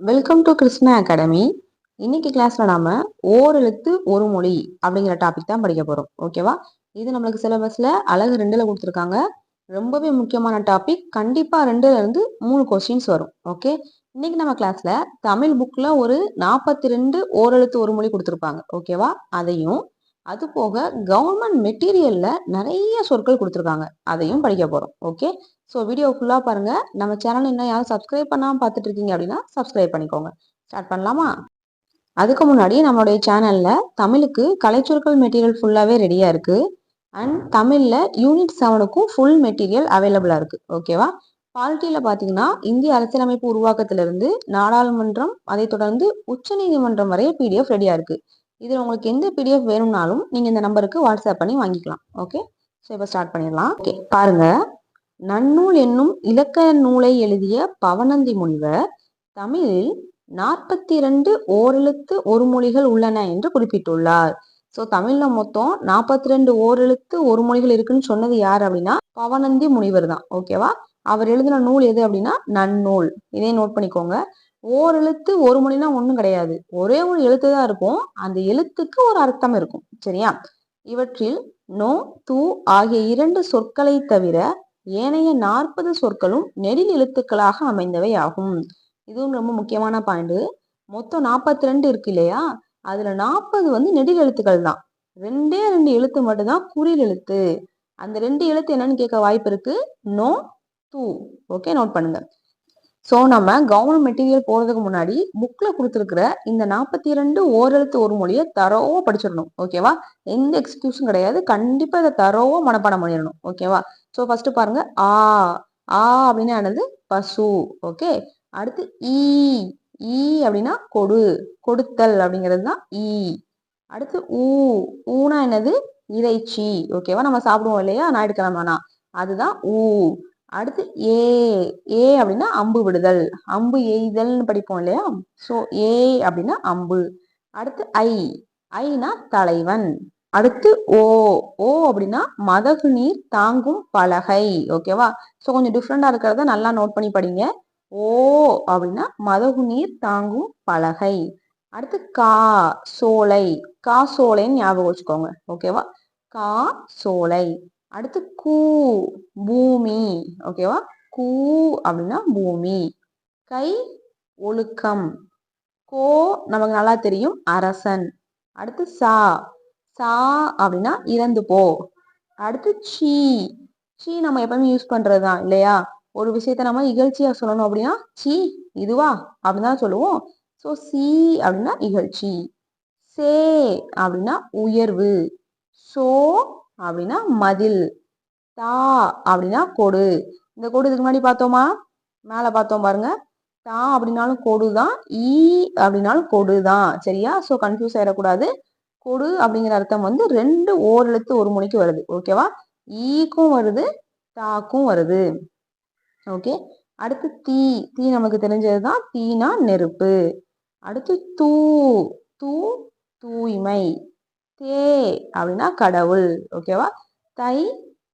Welcome to Krishna academy இன்னைக்கு கிளாஸ்ல நாம ஓரெழுத்து ஒரு மொழி அப்படிங்கிற டாபிக் தான் படிக்க போறோம். ஓகேவா இது நம்மளுக்கு சிலபஸ்ல அழகு ரெண்டுல கொடுத்துருக்காங்க. ரொம்பவே முக்கியமான டாபிக் கண்டிப்பா ரெண்டுல இருந்து மூணு கொஸ்டின்ஸ் வரும். ஓகே இன்னைக்கு நம்ம கிளாஸ்ல தமிழ் புக்ல ஒரு நாற்பத்தி ரெண்டு ஓரெழுத்து ஒரு மொழி கொடுத்துருப்பாங்க. ஓகேவா அதையும் அது போக கவர்மெண்ட் மெட்டீரியல்ல நிறைய சொற்கள் கொடுத்துருக்காங்க. அதையும் படிக்க போறோம். ஓகே ஸோ வீடியோ ஃபுல்லாக பாருங்கள் நம்ம சேனல் இன்னும் யாரும் சப்ஸ்கிரைப் பண்ணாமல் பார்த்துட்டு இருக்கீங்க அப்படின்னா சப்ஸ்கிரைப் பண்ணிக்கோங்க. ஸ்டார்ட் பண்ணலாமா? அதுக்கு முன்னாடி நம்மளுடைய சேனலில் தமிழுக்கு கலைச்சொற்கள் மெட்டீரியல் ஃபுல்லாகவே ரெடியாக இருக்குது அண்ட் தமிழில் யூனிட் செவனுக்கும் ஃபுல் மெட்டீரியல் அவைலபிளாக இருக்குது ஓகேவா பாலிட்டியில் பார்த்தீங்கன்னா இந்திய அரசியலமைப்பு உருவாக்கத்திலிருந்து நாடாளுமன்றம் அதை தொடர்ந்து உச்சநீதிமன்றம் வரைய பிடிஎஃப் ரெடியாக இருக்குது இதில் உங்களுக்கு எந்த பிடிஎஃப் வேணும்னாலும் நீங்கள் இந்த நம்பருக்கு வாட்ஸ்அப் பண்ணி வாங்கிக்கலாம். ஓகே ஸோ இப்போ ஸ்டார்ட் பண்ணிடலாம். ஓகே பாருங்கள் நன்னூல் என்னும் இலக்க நூலை எழுதிய பவனந்தி முனிவர் தமிழில் நாற்பத்தி இரண்டு ஓரெழுத்து ஒரு மொழிகள் உள்ளன என்று குறிப்பிட்டுள்ளார். ஸோ தமிழ்ல மொத்தம் நாற்பத்தி ரெண்டு ஓரெழுத்து ஒரு மொழிகள் இருக்குன்னு சொன்னது யார் அப்படின்னா பவனந்தி முனிவர் தான். ஓகேவா அவர் எழுதின நூல் எது அப்படின்னா நன்னூல். இதே நோட் பண்ணிக்கோங்க. ஓரெழுத்து ஒரு மொழினா ஒன்றும் கிடையாது. ஒரே ஒரு எழுத்து தான் இருக்கும். அந்த எழுத்துக்கு ஒரு அர்த்தம் இருக்கும். சரியா? இவற்றில் நோ தூ ஆகிய இரண்டு சொற்களை தவிர ஏனைய நாற்பது சொற்களும் நெடில் எழுத்துக்களாக அமைந்தவை ஆகும் இதுவும் ரொம்ப முக்கியமான பாயிண்ட் மொத்தம் நாற்பத்தி ரெண்டு இருக்கு இல்லையா? அதுல நாற்பது வந்து நெடில் எழுத்துக்கள் தான். ரெண்டே ரெண்டு எழுத்து மட்டும்தான் குறில் எழுத்து. அந்த ரெண்டு எழுத்து என்னன்னு கேட்க வாய்ப்பு இருக்கு. நோ தூ. ஓகே நோட் பண்ணுங்க. ஸோ நம்ம கவர்மெண்ட் மெட்டீரியல் போறதுக்கு முன்னாடி புக்ல கொடுத்துருக்குற இந்த நாற்பத்தி ரெண்டு ஓரெழுத்து ஒரு மொழியை தரோவா படிச்சிடணும். ஓகேவா எந்த எக்ஸ்கியூஸும் கிடையாது. கண்டிப்பா இதை தரோவா மனப்பாடம் பண்ணிடணும். ஓகேவா ஸோ ஃபர்ஸ்ட் பாருங்க ஆ ஆ அப்படின்னு ஆனது பசு ஓகே அடுத்து ஈ ஈ அப்படின்னா கொடு கொடுத்தல் அப்படிங்கிறது தான் ஈ. அடுத்து ஊ ஊனா என்னது? இறைச்சி ஓகேவா நம்ம சாப்பிடுவோம் இல்லையா? ஞாயிற்றுக்கிழமைனா. அதுதான் ஊ. அடுத்து ஏ ஏ அப்படின்னா அம்பு விடுதல். அம்பு எய்தல்னு படிப்போம் இல்லையா? ஸோ ஏ அப்படின்னா அம்பு. அடுத்து ஐ ஐனா தலைவன். அடுத்து ஓ ஓ அப்படின்னா மதகு நீர் தாங்கும் பலகை. ஓகேவா ஸோ கொஞ்சம் டிஃப்ரெண்டா இருக்கிறத நல்லா நோட் பண்ணி படிங்க. ஓ அப்படின்னா மதகு நீர் தாங்கும் பலகை. அடுத்து கா சோலை. கா சோலைன்னு ஞாபகம் வச்சுக்கோங்க. ஓகேவா கா சோலை. அடுத்து கூ பூமி. ஓகேவா கூ அப்படின்னா பூமி. கை ஒழுக்கம். கோ நமக்கு நல்லா தெரியும் அரசன். அடுத்து சா சா அப்படின்னா இறந்து போ. அடுத்து சீ. சீ நம்ம எப்பவுமே யூஸ் பண்றதுதான் இல்லையா? ஒரு விஷயத்த நம்ம இகழ்ச்சியா சொல்லணும் அப்படின்னா சீ இதுவா அப்படின்னு தான் சொல்லுவோம். ஸோ சி அப்படின்னா இகழ்ச்சி. சே அப்படின்னா உயர்வு. சோ அப்படின்னா மதில். தா அப்படின்னா கொடு. இந்த கொடு இதுக்கு முன்னாடி பார்த்தோமா? மேலே பார்த்தோம் பாருங்க. தா அப்படின்னாலும் கொடு தான் ஈ அப்படின்னாலும் கொடு தான் சரியா? ஸோ கன்ஃபியூஸ் ஆயிடக்கூடாது. கொடு அப்படிங்கிற அர்த்தம் வந்து ரெண்டு ஓரெழுத்து ஒரு மொழிக்கு வருது. ஓகேவா ஈக்கும் வருது தாக்கும் வருது. ஓகே அடுத்து தீ. தீ நமக்கு தெரிஞ்சது தான் தீனா நெருப்பு. அடுத்து தூ. தூ தூய்மை. தே அப்படின்னா கடவுள். ஓகேவா தை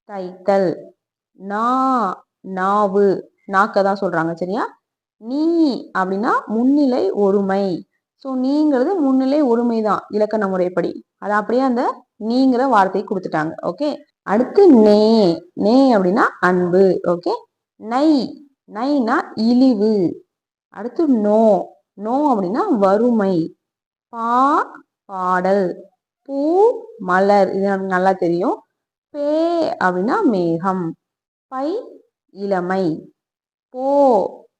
தைத்தல். நா நாவு. நாக்க தான் சொல்றாங்க சரியா? நீ அப்படின்னா முன்னிலை ஒருமை. ஸோ நீங்கிறது முன்னிலை ஒருமை தான் இலக்கண முறைப்படி. அது அப்படியே அந்த நீங்கிற வார்த்தையை கொடுத்துட்டாங்க ஓகே அடுத்து நே நே அப்படின்னா அன்பு ஓகே நை நைனா இழிவு. அடுத்து நோ நோ அப்படின்னா வறுமை. பா பாடல். பூ மலர். இது நமக்கு நல்லா தெரியும். பே அப்படின்னா மேகம். பை இளமை. போ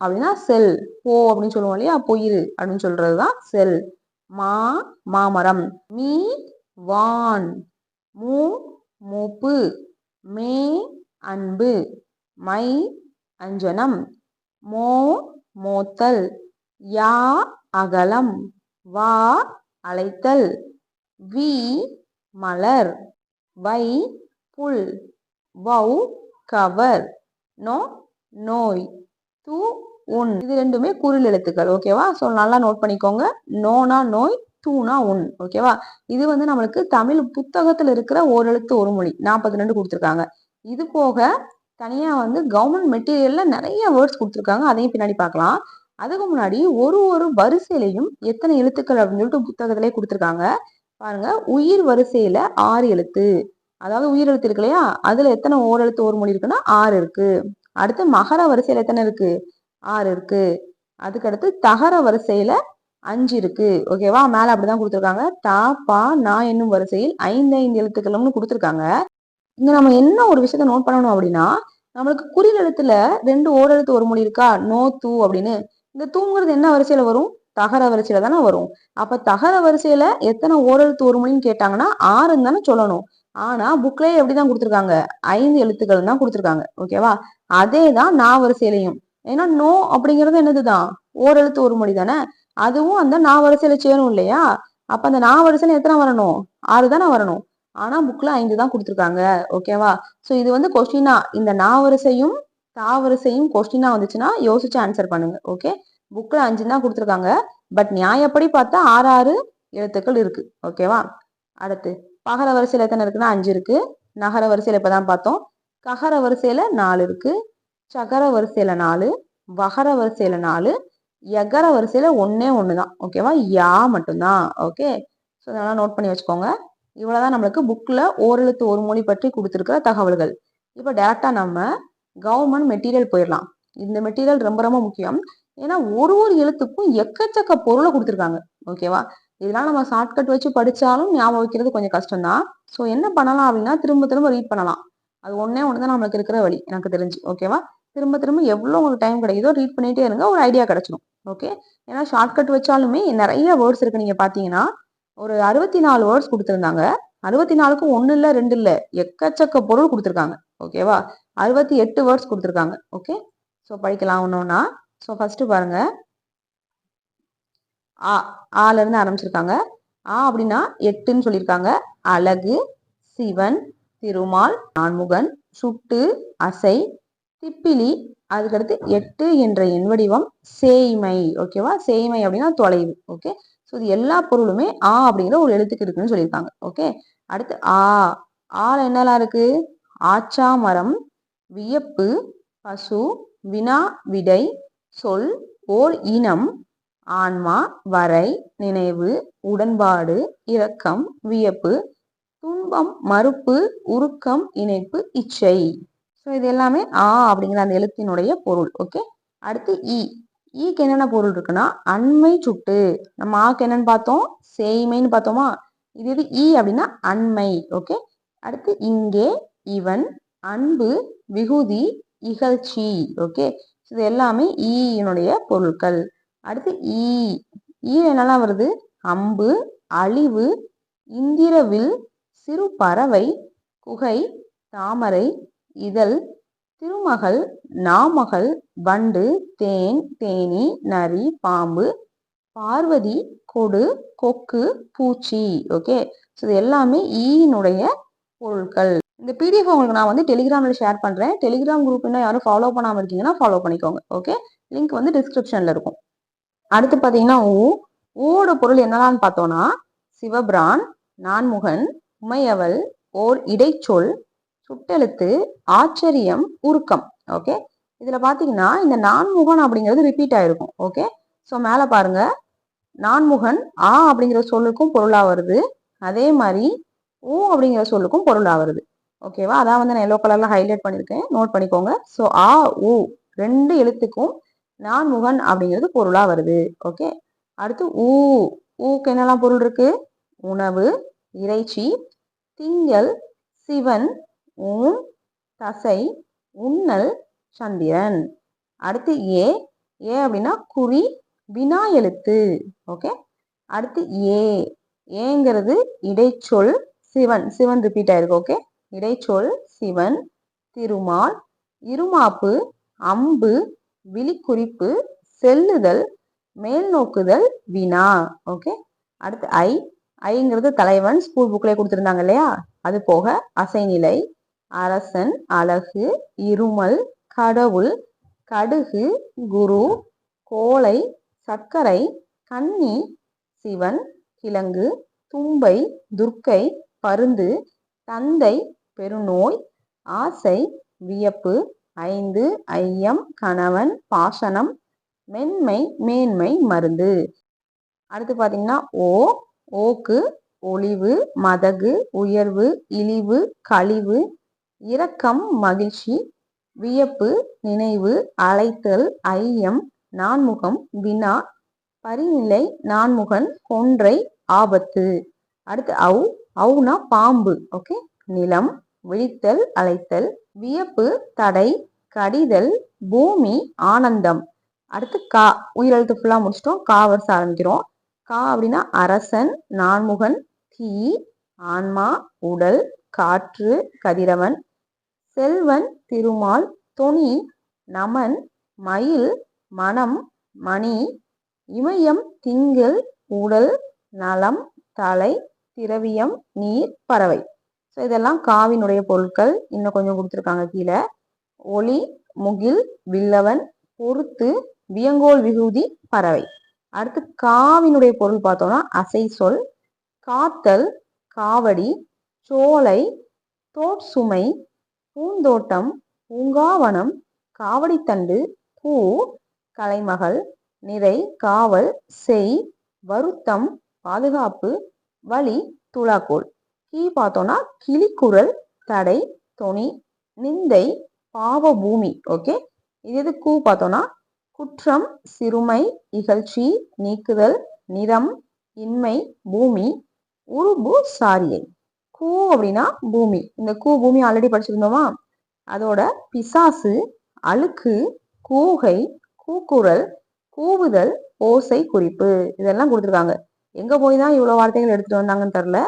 அப்படின்னா செல். போ அப்படின்னு சொல்லுவோம் இல்லையா? பொயிர் அப்படின்னு சொல்றது தான் செல். மா மாமரம். மீ வான். மூ மூப்பு. மே அன்பு. மை அஞ்சனம். மோ மோத்தல். யா அகலம். வா அழைத்தல் வி மலர். வை புல். வௌ கவர். நோ நோய். து உன். இது ரெண்டுமே குரில் எழுத்துக்கள் ஓகேவா ஸோ நல்லா நோட் பண்ணிக்கோங்க. நோனா நோய் தூனா உன் ஓகேவா இது வந்து நம்மளுக்கு தமிழ் புத்தகத்தில் இருக்கிற ஓரெழுத்து ஒரு மொழி. நாற்பத்தி ரெண்டு கொடுத்துருக்காங்க. இது போக தனியாக வந்து கவர்மெண்ட் மெட்டீரியலில் நிறைய வேர்ட்ஸ் கொடுத்துருக்காங்க. அதையும் பின்னாடி பார்க்கலாம். அதுக்கு முன்னாடி ஒரு ஒரு வரிசையிலையும் எத்தனை எழுத்துக்கள் அப்படின்னு சொல்லிட்டு புத்தகத்திலே கொடுத்துருக்காங்க. பாருங்க உயிர் வரிசையில ஆறு எழுத்து. அதாவது உயிர் எழுத்து இருக்கு இல்லையா? அதுல எத்தனை ஓரெழுத்து ஒரு மொழி இருக்குன்னா ஆறு இருக்கு. அடுத்து மகர வரிசையில எத்தனை இருக்கு? ஆறு இருக்கு. அதுக்கடுத்து தகர வரிசையில அஞ்சு இருக்கு. ஓகேவா மேல அப்படிதான் கொடுத்துருக்காங்க. டா பா நா என்னும் வரிசையில் ஐந்து ஐந்து எழுத்துக்களும்னு கொடுத்துருக்காங்க. இங்க நம்ம என்ன ஒரு விஷயத்த நோட் பண்ணணும் அப்படின்னா நம்மளுக்கு குறில் எழுத்துல ரெண்டு ஓரெழுத்து ஒரு மொழி இருக்கா? நோ தூ அப்படின்னு. இந்த தூங்குறது என்ன வரிசையில வரும்? தகர வரிசையில தானே வரும். அப்ப தகர வரிசையில எத்தனை ஓரெழுத்து ஒரு மொழின்னு கேட்டாங்கன்னா ஆறுன்னு தானே சொல்லணும். ஆனா புக்லயே எப்படிதான் கொடுத்துருக்காங்க. ஐந்து எழுத்துக்கள் தான் கொடுத்துருக்காங்க. ஓகேவா அதே தான் நா வரிசையிலையும். ஏன்னா நோ அப்படிங்கிறது என்னதுதான்? ஓரெழுத்து ஒரு மொழி தானே? அதுவும் அந்த நா வரிசையில சேரும் இல்லையா? அப்ப அந்த நா வரிசையில எத்தனை வரணும்? ஆறு தானே வரணும். ஆனா புக்ல ஐந்து தான் கொடுத்துருக்காங்க. ஓகேவா சோ இது வந்து கொஸ்டினா இந்த நா வரிசையும் தா வரிசையும் கொஸ்டினா வந்துச்சுன்னா யோசிச்சு ஆன்சர் பண்ணுங்க. ஓகே புக்ல அஞ்சு தான் கொடுத்துருக்காங்க. பட் நியாயப்படி பார்த்தா ஆறு ஆறு எழுத்துக்கள் இருக்கு. ஓகேவா அடுத்து பகர வரிசையில எத்தனை இருக்குன்னா அஞ்சு இருக்கு. நகர வரிசையில இப்பதான் பார்த்தோம். ககர வரிசையில நாலு இருக்கு. சகர வரிசையில் நாலு வகர வரிசையில் நாலு எகர வரிசையில் ஒன்றே ஒன்று தான் ஓகேவா யா மட்டும்தான். ஓகே ஸோ அதெல்லாம் நோட் பண்ணி வச்சுக்கோங்க. இவ்வளோதான் நம்மளுக்கு புக்கில் ஓரெழுத்து ஒரு மொழி பற்றி கொடுத்துருக்கிற தகவல்கள். இப்போ டேரெக்டாக நம்ம கவர்மெண்ட் மெட்டீரியல் போயிடலாம். இந்த மெட்டீரியல் ரொம்ப ரொம்ப முக்கியம். ஏன்னா ஒரு ஒரு எழுத்துக்கும் எக்கச்சக்க பொருளை கொடுத்துருக்காங்க. ஓகேவா இதெல்லாம் நம்ம ஷார்ட்கட் வச்சு படித்தாலும் ஞாபகம் வைக்கிறது கொஞ்சம் கஷ்டம் தான் ஸோ என்ன பண்ணலாம் அப்படின்னா திரும்ப திரும்ப ரீட் பண்ணலாம். அது ஒன்றே ஒன்று தான் நம்மளுக்கு இருக்கிற வழி எனக்கு தெரிஞ்சு. ஓகேவா திரும்ப திரும்ப எவ்வளோ உங்களுக்கு டைம் கிடைக்குதோ ரீட் பண்ணிகிட்டே இருங்க ஒரு ஐடியா கிடச்சிடும் ஓகே ஏன்னா ஷார்ட்கட் வச்சாலுமே நிறைய வேர்ட்ஸ் இருக்குது நீங்கள் பார்த்தீங்கன்னா ஒரு அறுபத்தி நாலு வேர்ட்ஸ் கொடுத்துருந்தாங்க. அறுபத்தி நாலுக்கும் ஒன்று இல்லை ரெண்டு இல்லை. எக்கச்சக்க பொருள் கொடுத்துருக்காங்க. ஓகேவா அறுபத்தி எட்டு வேர்ட்ஸ் கொடுத்துருக்காங்க. ஓகே ஸோ படிக்கலாம் ஒன்னொன்னா ஸோ ஃபஸ்ட்டு பாருங்கள் ஆ ஆலேருந்து ஆரம்பிச்சிருக்காங்க. ஆ அப்படின்னா எட்டுன்னு சொல்லியிருக்காங்க. அழகு சிவன் திருமால் நான்முகன் சுட்டு அசை திப்பிலி அதுக்கடுத்து எட்டு என்ற எண் வடிவம் சேய்மை ஓகேவா சேய்மை அப்படின்னா தொலைவு ஓகே ஸோ இது எல்லா பொருளுமே ஆ அப்படிங்கிற ஒரு எழுத்துக்கு இருக்குன்னு சொல்லியிருக்காங்க ஓகே அடுத்து ஆ ஆல என்னெல்லாம் இருக்கு? ஆச்சா மரம் வியப்பு பசு வினா விடை சொல் ஓர் இனம் ஆன்மா வரை நினைவு உடன்பாடு இரக்கம் வியப்பு துன்பம் மறுப்பு உருக்கம் இணைப்பு இச்சை. ஸோ இது எல்லாமே ஆ அப்படிங்கிற அந்த எழுத்தினுடைய பொருள். ஓகே அடுத்து e. e இ ஈக்கு என்னென்ன பொருள் இருக்குன்னா அண்மை சுட்டு. நம்ம ஆக்கு என்னன்னு பார்த்தோம்? சேய்மைன்னு பார்த்தோமா? இது இது ஈ e அப்படின்னா அண்மை. ஓகே அடுத்து இங்கே இவன் அன்பு விகுதி இகழ்ச்சி. ஓகே இது எல்லாமே ஈயினுடைய பொருட்கள். அடுத்து ஈ ஈ என்னெல்லாம் வருது? அம்பு அழிவு இந்திரவில் சிறு பறவை குகை தாமரை இதழ் திருமகள் நாமகள் வண்டு தேன் தேனி நரி பாம்பு பார்வதி கொடு கொக்கு பூச்சி. ஓகே ஸோ இது எல்லாமே ஈயினுடைய பொருட்கள். இந்த பிடிஎஃப் உங்களுக்கு நான் வந்து டெலிகிராமில் ஷேர் பண்ணுறேன் டெலிகிராம் குரூப் இன்னும் யாரும் ஃபாலோ பண்ணாமல் இருக்கீங்கன்னா ஃபாலோ பண்ணிக்கோங்க. ஓகே லிங்க் வந்து டிஸ்கிரிப்ஷனில் இருக்கும். அடுத்து பார்த்தீங்கன்னா ஊ ஊட பொருள் என்னலான்னு பார்த்தோம்னா சிவபிரான் நான்முகன் உமையவள் ஓர் இடைச்சொல் சுட்டெழுத்து ஆச்சரியம் உருக்கம். ஓகே இதுல பாத்தீங்கன்னா இந்த நான்முகன் அப்படிங்கிறது ரிப்பீட் ஆயிருக்கும். ஓகே ஸோ மேல பாருங்க. நான்முகன் ஆ அப்படிங்கிற சொல்லுக்கும் பொருளா வருது. அதே மாதிரி ஊ அப்படிங்கிற சொல்லுக்கும் பொருளா வருது. ஓகேவா அதான் வந்து நான் எல்லோ கலர்ல ஹைலைட் பண்ணியிருக்கேன் நோட் பண்ணிக்கோங்க. ஸோ ஆ ஊ ரெண்டு எழுத்துக்கும் நான்முகன் அப்படிங்கிறது பொருளா வருது. ஓகே அடுத்து ஊ ஊக்கு என்னெல்லாம் பொருள் இருக்கு? உணவு இறைச்சி திங்கள் சிவன் ஊன் தசை உண்ணல் சந்திரன். அடுத்து ஏ. ஏ அப்படின்னா குறி வினா எழுத்து. ஓகே? அடுத்து ஏ. ஏங்கிறது இடைச்சொல் சிவன். சிவன் ரிப்பீட் ஆயிருக்கு ஓகே? இடைச்சொல் சிவன் திருமால் இருமாப்பு அம்பு விழிக்குறிப்பு செல்லுதல் மேல் நோக்குதல் வினா. ஓகே? அடுத்து ஐ. ஐங்கிறது தலைவன் ஸ்கூல் புக்லேயே கொடுத்துருந்தாங்க இல்லையா? அது போக அசைநிலை அரசன் அழகு இருமல் கடவுள் கடுகு குரு கோழை சர்க்கரை கன்னி சிவன் கிழங்கு தும்பை துர்க்கை பருந்து தந்தை பெருநோய் ஆசை வியப்பு ஐந்து ஐயம் கணவன் பாசனம் மென்மை மேன்மை மருந்து. அடுத்து பார்த்தீங்கன்னா ஓ ஓக்கு ஒளிவு மதகு உயர்வு இழிவு கழிவு இரக்கம் மகிழ்ச்சி வியப்பு நினைவு அழைத்தல் ஐயம் நான்முகம் வினா பரிநிலை நான்முகன் கொன்றை ஆபத்து. அடுத்து அவு அவுனா பாம்பு ஓகே நிலம் விழித்தல் அழைத்தல் வியப்பு தடை கடிதல் பூமி ஆனந்தம். அடுத்து கா உயிரெழுத்து ஃபுல்லாக முடிச்சிட்டோம். காவர்ஸ் ஆரம்பிக்கிறோம். கா அப்படின்னா அரசன் நான்முகன் தீ ஆன்மா உடல் காற்று கதிரவன் செல்வன் திருமால் தொனி நமன் மயில் மனம் மணி இமயம் திங்கள் உடல் நலம் தலை திரவியம் நீர் பறவை. ஸோ இதெல்லாம் காவினுடைய பொருட்கள். இன்னும் கொஞ்சம் கொடுத்துருக்காங்க கீழே. ஒளி முகில் வில்லவன் பொறுத்து வியங்கோல் விகுதி பறவை. அடுத்து காவினுடைய பொருள் பார்த்தோம்னா அசை சொல் காத்தல் காவடி சோலை தோற்சுமை பூந்தோட்டம் பூங்காவனம் காவடித்தண்டு பூ கலைமகள் நிறை காவல் செய் வருத்தம் பாதுகாப்பு வழி துலாக்கோல் கீ பார்த்தோன்னா கிளிக்குரல் தடை தொனி நிந்தை பாவ பூமி ஓகே? இது எது கூ பார்த்தோன்னா குற்றம் சிறுமை இகழ்ச்சி நீக்குதல் நிறம் இன்மை பூமி உருபு சாரியை. கூ அப்படின்னா பூமி. இந்த கூ பூமி ஆல்ரெடி படிச்சிருந்தோமா? அதோட பிசாசு அழுக்கு கூகை கூக்குரல் கூவுதல் ஓசை குறிப்பு. இதெல்லாம் கொடுத்துருக்காங்க. எங்க போய் தான் இவ்வளவு வார்த்தைகள் எடுத்துட்டு வந்தாங்கன்னு தெரில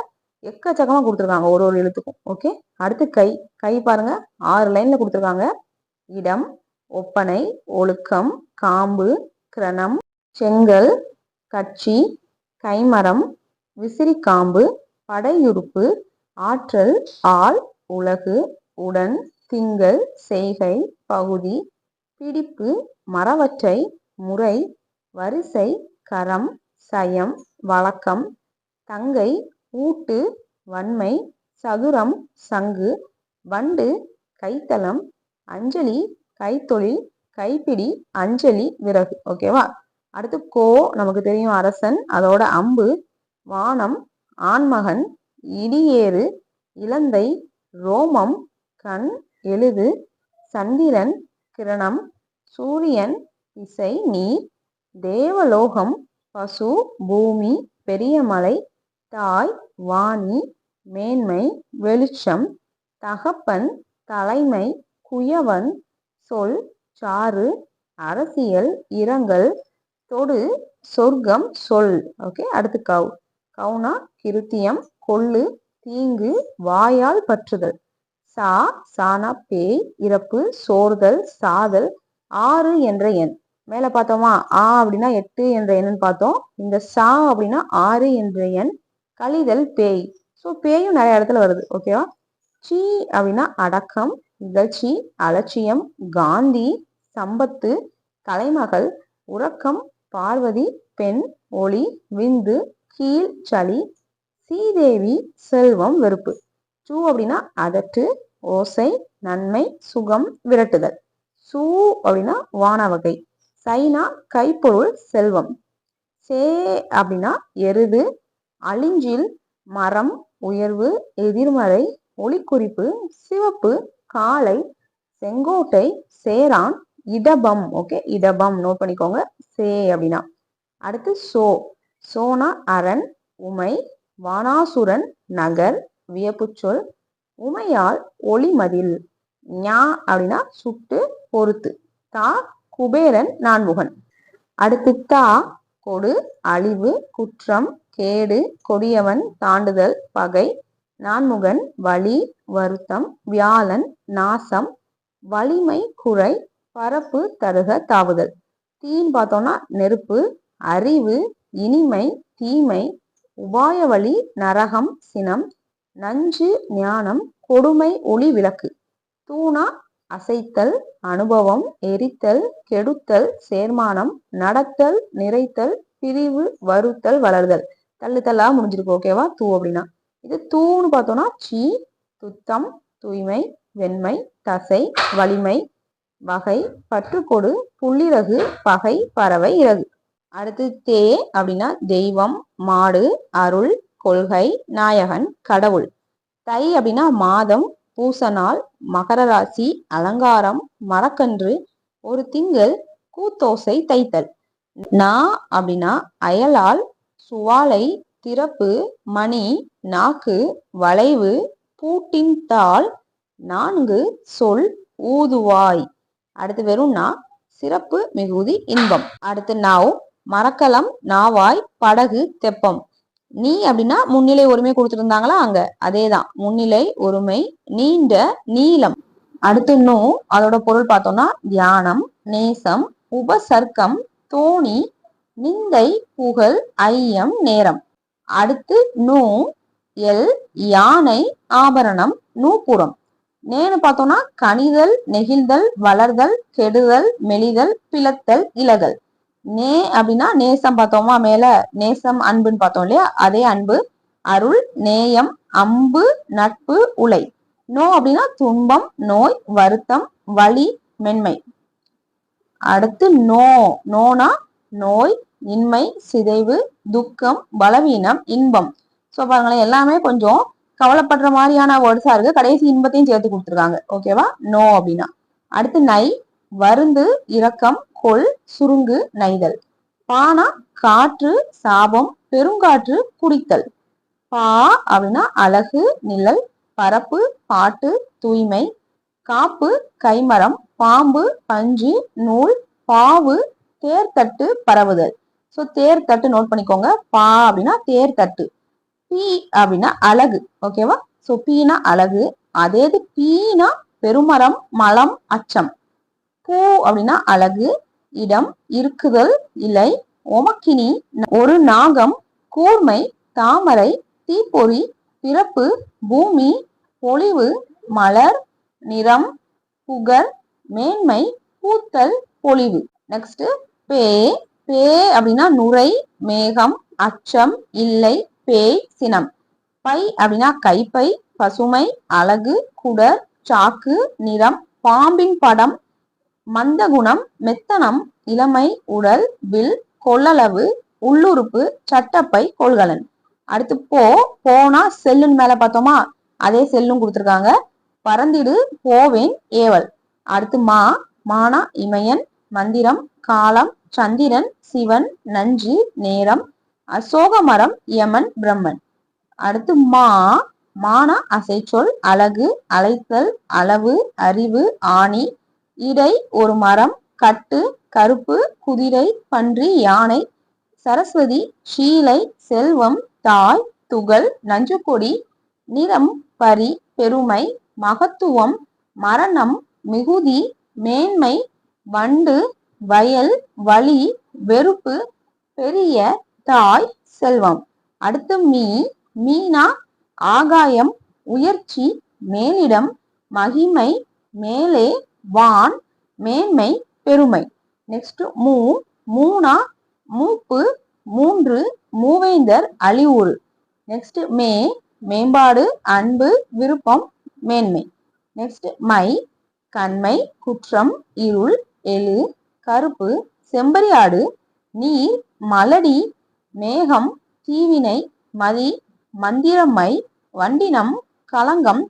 எக்கச்சக்கமா கொடுத்துருக்காங்க ஒரு ஒரு எழுத்துக்கும். ஓகே? அடுத்து கை. கை பாருங்க. ஆறு லைன்ல கொடுத்துருக்காங்க. இடம் ஒப்பனை ஒழுக்கம் காம்பு கிரணம் செங்கல் கட்சி கைமரம் விசிறி காம்பு படையுறுப்பு ஆற்றல் ஆள் உலகு உடன் திங்கள் செய்கை பகுதி பிடிப்பு மரவற்றை முறை வரிசை கரம் சயம் வழக்கம் தங்கை ஊட்டு வன்மை சதுரம் சங்கு வண்டு கைத்தளம் அஞ்சலி கைத்தொழில் கைப்பிடி அஞ்சலி விறகு. ஓகேவா அடுத்து கோ நமக்கு தெரியும் அரசன் அதோட அம்பு வானம் ஆண்மகன் இடியேறு இலந்தை ரோமம் கண் எழுது சந்திரன் கிரணம் சூரியன் இசை நீர் தேவலோகம் பசு பூமி பெரியமலை தாய் வாணி மேன்மை வெளிச்சம் தகப்பன் தலைமை குயவன் சொல் சாறு அரசியல் இரங்கல் தொடு சொர்க்கம் சொல். ஓகே அடுத்து கவு. கவுனா கிருத்தியம் கொள்ளு தீங்கு வாயால் பற்றுதல். சா சானா பேய் இறப்பு சோர்தல் சாதல் ஆறு என்ற எண். மேல பார்த்தோமா? ஆ அப்படின்னா எட்டு என்ற எண்ணுன்னு பார்த்தோம். இந்த சா அப்படின்னா ஆறு என்ற எண். கழிதல் பேய். ஸோ பேயும் நிறைய இடத்துல வருது ஓகேவா சி அப்படின்னா அடக்கம் இகழ்ச்சி அலட்சியம் காந்தி சம்பத்து கலைமகள் உறக்கம் பார்வதி பெண் ஒளி விந்து கீழ் சளி சீதேவி செல்வம் வெறுப்பு. சூ அப்படின்னா அதற்று ஓசை நன்மை சுகம் விரட்டுதல். சூ அப்படின்னா வான வகை. சைனா கைப்பொருள் செல்வம். சே அப்படின்னா எருது அழிஞ்சில் மரம் உயர்வு எதிர்மறை ஒளிக்குறிப்பு சிவப்பு காலை செங்கோட்டை சேரான் இடபம். ஓகே இடபம் நோட் பண்ணிக்கோங்க. சே அப்படின்னா. அடுத்து சோ. சோனா அரண் உமை வானாசுரன் நகர் வியப்புச்சொல் உமையால் ஒளிமதில் ஞா அப்படின்னா சுட்டு பொறுத்து. தா குபேரன் நான்முகன். அடுத்து தா கொடு அழிவு குற்றம் கேடு கொடியவன் தாண்டுதல் பகை நான்முகன் வழி வருத்தம் வியாழன் நாசம் வலிமை குறை பரப்பு தருக தாவுதல். தீன்னு பார்த்தோம்னா நெருப்பு அறிவு இனிமை தீமை உபாய வழி நரகம் சினம் நஞ்சு ஞானம் கொடுமை ஒளி விளக்கு. தூணா அசைத்தல் அனுபவம் எரித்தல் கெடுத்தல் சேர்மானம் நடத்தல் நிறைத்தல் பிரிவு வருத்தல் வளர்தல். தள்ளு தள்ளா முடிஞ்சிருக்கு ஓகேவா தூ அப்படின்னா. இது தூன்னு பார்த்தோம்னா சீ துத்தம் தூய்மை வெண்மை தசை வலிமை வகை பற்றுக்கொடு புள்ளிறகு பகை பறவை இறகு. அடுத்து தே அப்படின்னா தெய்வம் மாடு அருள் கொள்கை நாயகன் கடவுள். தை அப்படின்னா மாதம் பூசநாள் மகர ராசி அலங்காரம் மரக்கன்று ஒரு திங்கள் கூத்தோசை தைத்தல். நா அப்படின்னா அயலால் சுவாலை திறப்பு மணி நாக்கு வளைவு பூட்டின் தாள் நான்கு சொல் ஊதுவாய். அடுத்து வெறும் நா சிறப்பு மிகுதி இன்பம். அடுத்து நாவ் மரக்கலம் நாவாய் படகு தெப்பம். நீ அப்படின்னா முன்னிலை ஒருமை கொடுத்துருந்தாங்களா? அங்க. அதேதான். முன்னிலை ஒருமை நீண்ட நீளம். அடுத்து நோ. அதோட பொருள் பார்த்தோம்னா தியானம் நேசம் உபசர்க்கம் தோணி நிந்தை புகழ் ஐயம் நேரம். அடுத்து நூ. எல். யானை ஆபரணம் நூபுரம் நேனு பார்த்தோம்னா கணிதல் நெகிழ்தல் வளர்தல் கெடுதல் மெலிதல் பிளத்தல் இலகல். நே அப்படின்னா நேசம் பார்த்தோமா மேல? நேசம் அன்புன்னு பார்த்தோம் இல்லையா? அதே அன்பு அருள் நேயம் அம்பு நட்பு உலை. நோ அப்படின்னா துன்பம் நோய் வருத்தம் வலி மென்மை. அடுத்து நோ. நோனா நோய் இன்மை சிதைவு துக்கம் பலவீனம் இன்பம். ஸோ பாருங்களேன் எல்லாமே கொஞ்சம் கவலைப்படுற மாதிரியான வேர்ட்ஸா இருக்கு. கடைசி இன்பத்தையும் சேர்த்து கொடுத்துருக்காங்க. ஓகேவா நோ அப்படின்னா. அடுத்து நை வருந்து இரக்கம் கொள் சுருங்கு நைதல். பானா காற்று சாபம் பெருங்காற்று குடித்தல். பா அப்படின்னா அழகு நிழல் பரப்பு பாட்டு தூய்மை. காப்பு கைமரம் பாம்பு பஞ்சு நூல் பாவு தேர்தட்டு பரவுதல். ஸோ தேர்தட்டு நோட் பண்ணிக்கோங்க. பா அப்படின்னா தேர்தட்டு. பி அப்படின்னா அழகு. ஓகேவா ஸோ பீனா அழகு. அதே இது பீனா பெருமரம் மலம் அச்சம். பூ அப்படின்னா அழகு. இடம் இருக்குதல் இலை ஒமக்கினி ஒரு நாகம் கூர்மை தாமரை தீப்பொறி பிறப்பு பூமி பொழிவு மலர் நிறம் புகர் மேன்மை பூத்தல் பொழிவு நெக்ஸ்ட் பே பே அப்படின்னா நுரை மேகம் அச்சம் இல்லை பேய் சினம். பை அப்படின்னா கைப்பை பசுமை அழகு குடர் சாக்கு நிறம் பாம்பின் படம் மந்தகுணம் மெத்தனம் இளமை உடல் வில் கொள்ளளவு உள்ளுறுப்பு சட்டப்பை கொள்கலன். அடுத்து போ போனா செல்லுன்னு மேல பார்த்தோமா? அதே செல்லும் கொடுத்துருக்காங்க. பறந்திடு போவேன் ஏவல். அடுத்து மா மானா இமயன் மந்திரம் காலம் சந்திரன் சிவன் நஞ்சு நேரம் அசோக மரம் யமன் பிரம்மன். அடுத்து மா மானா அசைச்சொல் அழகு அழைத்தல் அளவு அறிவு ஆணி இடை ஒரு மரம் கட்டு கருப்பு குதிரை பன்றி யானை சரஸ்வதி ஷீலை செல்வம் தாய் துகள் நஞ்சுக்கொடி நிறம் பரி பெருமை மகத்துவம் மரணம் மிகுதி மேன்மை வண்டு வயல் வழி வெறுப்பு பெரிய தாய் செல்வம். அடுத்து மீ மீனா ஆகாயம் உயர்ச்சி மேலிடம் மகிமை மேலே வான் மேன்மை பெருமை. நெக்ஸ்ட் மூ மூணா மூப்பு மூன்று மூவேந்தர் அழிவுறு. நெக்ஸ்ட் மே மேம்பாடு அன்பு விருப்பம் மேன்மை. நெக்ஸ்ட் மை கண்மை குற்றம் இருள் எழு கருப்பு செம்பரியாடு நீர் மலடி மேகம் தீவினை மதி மந்திரமை வண்டினம் களங்கம்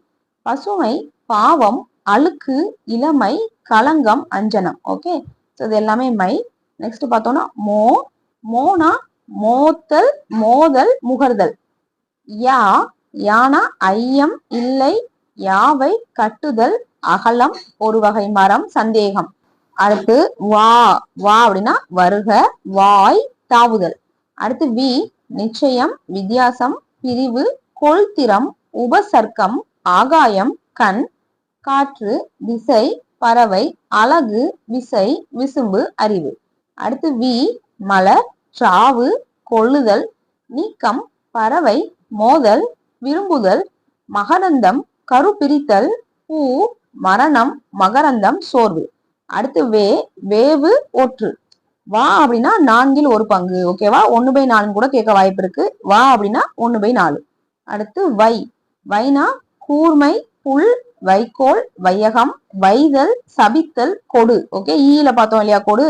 பசுமை பாவம் அழுக்கு இளமை களங்கம் அஞ்சனம். ஓகே ஸோ இது எல்லாமே மை. நெக்ஸ்ட் பார்த்தோம்னா மோ. மோனா மோத்தல் மோதல் முகர்தல். யா யானா ஐயம் இல்லை யாவை கட்டுதல் அகலம் ஒரு வகை மரம் சந்தேகம். அடுத்து வா. வா அப்படின்னா வருக வாய் தாவுதல். அடுத்து வி நிச்சயம் வித்தியாசம் பிரிவு கொள்திறம் உபசர்க்கம் ஆகாயம் கண் காற்று விசை பறவை அழகு விசை விசும்பு அறிவு. அடுத்து வி மலர் சாவு கொள்ளுதல் நீக்கம் பறவை மோதல் விரும்புதல் மகரந்தம் கருப்பிரித்தல் பூ மரணம் மகரந்தம் சோர்வு. அடுத்து வே வேவு ஒற்று வா அப்படின்னா நான்கில் ஒரு பங்கு ஓகேவா ஒன்று பை நாலு கூட கேட்க வாய்ப்பு இருக்கு. வா அப்படின்னா ஒன்று பை நாலு. அடுத்து வை. வைனா கூர்மை புல் வைக்கோல் வையகம் வைதல் சபித்தல் கொடு. ஓகே ஈல e பார்த்தோம் இல்லையா கொடு.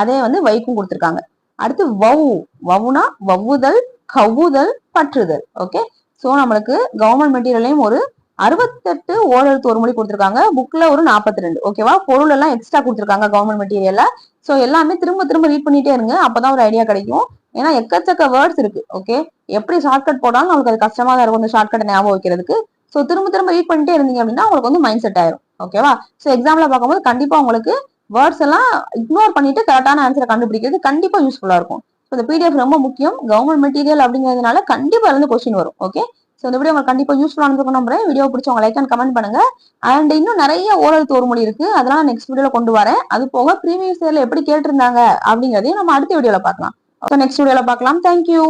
அதே வந்து வைக்கும் கொடுத்துருக்காங்க. அடுத்து வவு வவுனா வவுதல் கவ்வுதல் பற்றுதல். ஓகே சோ நம்மளுக்கு கவர்மெண்ட் மெட்டீரியல்லையும் ஒரு அறுபத்தெட்டு ஓரெழுத்து ஒரு மொழி கொடுத்துருக்காங்க. புக்ல ஒரு நாற்பத்தி ரெண்டு ஓகேவா பொருள் எல்லாம் எக்ஸ்ட்ரா கொடுத்துருக்காங்க கவர்மெண்ட் மெட்டீரியல்ல சோ எல்லாமே திரும்ப திரும்ப ரீட் பண்ணிட்டே இருங்க. அப்பதான் ஒரு ஐடியா கிடைக்கும். ஏன்னா எக்கச்சக்க வேர்ட்ஸ் இருக்கு. ஓகே எப்படி ஷார்ட்கட் போட்டாலும் நமக்கு அது கஷ்டமா தான் இருக்கும் அந்த ஷார்ட்கட் ஞாபகம் வைக்கிறதுக்கு. ஸோ திரும்ப திரும்ப ரீட் பண்ணிட்டே இருந்தீங்க அப்படின்னா உங்களுக்கு வந்து மைண்ட் செட் ஆயிரும். ஓகேவா ஸோ எக்ஸாம்ல பார்க்கும்போது கண்டிப்பா உங்களுக்கு வேர்ட்ஸ் எல்லாம் இக்னோர் பண்ணிட்டு கரெக்டான ஆன்சரை கண்டுபிடிக்கிறது கண்டிப்பா யூஸ்ஃபுல்லா இருக்கும். ஸோ இந்த பிடிஎஃப் ரொம்ப முக்கியம். கவர்மெண்ட் மெட்டீரியல் அப்படிங்கிறதுனால கண்டிப்பா இருந்து கொஸ்டின் வரும். ஓகே ஸோ இந்த வீடியோ உங்களுக்கு கண்டிப்பா யூஸ்ஃபுல்லா இருக்கும் நம்புறேன். வீடியோ பிடிச்சவங்க லைக் அண்ட் கமெண்ட் பண்ணுங்க. அண்ட் இன்னும் நிறைய ஓரல் ஒரு மொழி இருக்கு. அதெல்லாம் நெக்ஸ்ட் வீடியோல கொண்டு வரேன். அது போக ப்ரீவியஸ் இயர்ல எப்படி கேட்டிருந்தாங்க அப்படிங்கறதையும் நம்ம அடுத்த வீடியோல பார்க்கலாம். ஸோ நெக்ஸ்ட் வீடியோல பார்க்கலாம். தேங்க்யூ